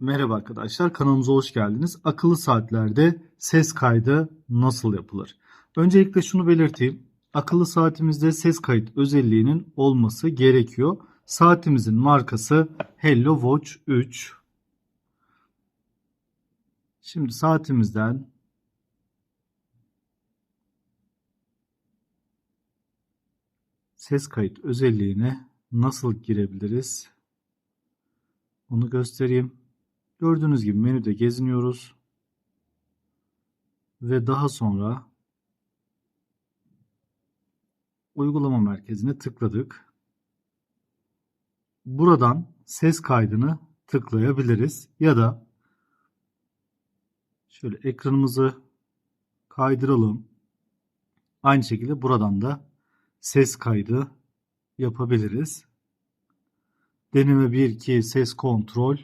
Merhaba arkadaşlar, kanalımıza hoş geldiniz. Akıllı saatlerde ses kaydı nasıl yapılır? Öncelikle şunu belirteyim. Akıllı saatimizde ses kayıt özelliğinin olması gerekiyor. Saatimizin markası Hello Watch 3. Şimdi saatimizden ses kayıt özelliğine nasıl girebiliriz? Onu göstereyim. Gördüğünüz gibi menüde geziniyoruz. Ve daha sonra uygulama merkezine tıkladık. Buradan ses kaydını tıklayabiliriz ya da şöyle ekranımızı kaydıralım. Aynı şekilde buradan da ses kaydı yapabiliriz. Deneme 1 2 ses kontrol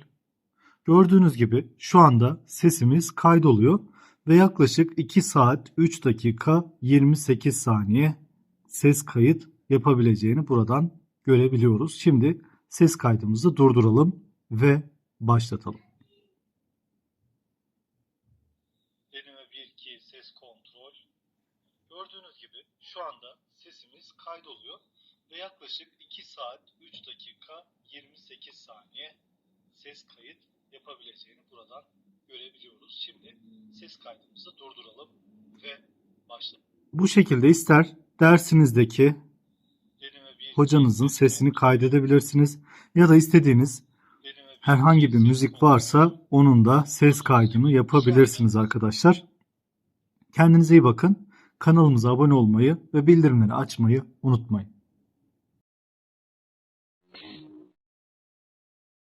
Gördüğünüz gibi şu anda sesimiz kaydoluyor ve yaklaşık 2 saat 3 dakika 28 saniye ses kayıt yapabileceğini buradan görebiliyoruz. Şimdi ses kaydımızı durduralım ve başlatalım. Deneme 1-2 ses kontrol. Gördüğünüz gibi şu anda sesimiz kaydoluyor ve yaklaşık 2 saat 3 dakika 28 saniye ses kayıt yapabileceğini buradan görebiliyoruz. Şimdi ses kaydımızı durduralım ve başlayalım. Bu şekilde ister dersinizdeki hocanızın sesini kaydedebilirsiniz ya da istediğiniz herhangi bir müzik varsa onun da ses kaydını yapabilirsiniz arkadaşlar. Kendinize iyi bakın. Kanalımıza abone olmayı ve bildirimleri açmayı unutmayın.